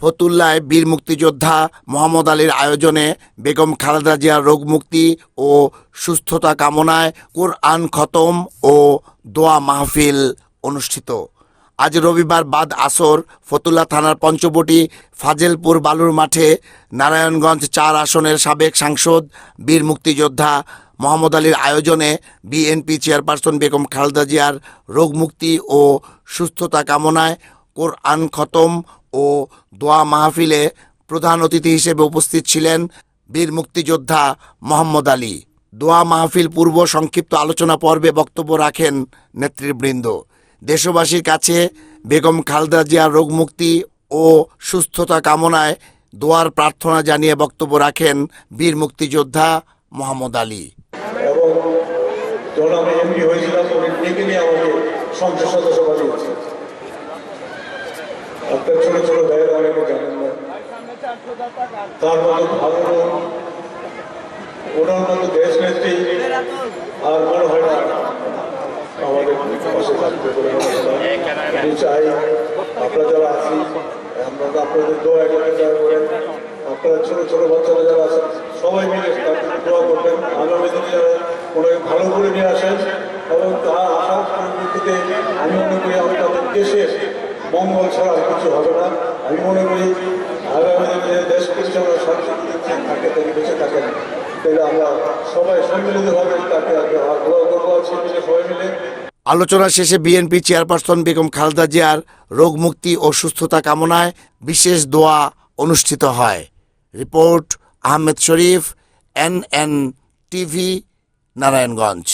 ফতুল্লায় বীর মুক্তিযোদ্ধা মোহাম্মদ আলীর আয়োজনে বেগম খালেদা জিয়ার রোগ মুক্তি ও সুস্থতা কামনায় কোরআন খতম ও দোয়া মাহফিল অনুষ্ঠিত। আজ রবিবার বাদ আসর ফতুল্লা থানার পঞ্চবটি ফাজেলপুর বালুর মাঠে নারায়ণগঞ্জ চার আসনের সাবেক সাংসদ বীর মুক্তিযোদ্ধা মোহাম্মদ আলীর আয়োজনে বিএনপি চেয়ারপারসন বেগম খালেদা জিয়ার রোগ মুক্তি ও সুস্থতা কামনায় কোরআন খতম ও দোয়া মাহফিলে প্রধান অতিথি হিসেবে উপস্থিত ছিলেন বীর মুক্তিযোদ্ধা মোহাম্মদ আলী। দোয়া মাহফিল পূর্ব সংক্ষিপ্ত আলোচনা পর্বে বক্তব্য রাখেন নেতৃবৃন্দ। দেশবাসীর কাছে বেগম খালদা জিয়ার রোগমুক্তি ও সুস্থতা কামনায় দোয়ার প্রার্থনা জানিয়ে বক্তব্য রাখেন বীর মুক্তিযোদ্ধা মোহাম্মদ আলী। এবং সংসদ সদস্য আপনার ছোট ছোট ভাইয়েরা অনেকে জানেন না। তার মতো ভালো ওনার মতো দেশ নেত্রী, আর মনে হয় না আমাদের পাশে না। আমি চাই আপনারা যারা আছি, আমরা আপনাদের দোয়া এখানে যারা করেন আপনারা ছোট ছোট বাচ্চারা যারা আছেন সবাই মিলে দোয়া করবেন। আগামী দিনে যারা ওনাকে ভালো করে নিয়ে আসেন, এবং তার আসার পরিপ্রেক্ষিতে আমি মনে করি আমাদের দেশের মঙ্গল ছাড়া কিছু হবে না। আমি মনে করি, আগামী দিনে দেশ খ্রিস্টানরা শান্তি থাকে তাকে বেঁচে থাকেন। তাহলে আমরা সবাই সম্মিলিতভাবে তাকে দোয়া করব সবাই মিলে আলোচনা শেষে বিএনপি চেয়ারপারসন বেগম খালেদা জিয়ার রোগ মুক্তি ও সুস্থতা কামনায় বিশেষ দোয়া অনুষ্ঠিত হয়। Report Ahmed Sharif N N TV, Narayanganj.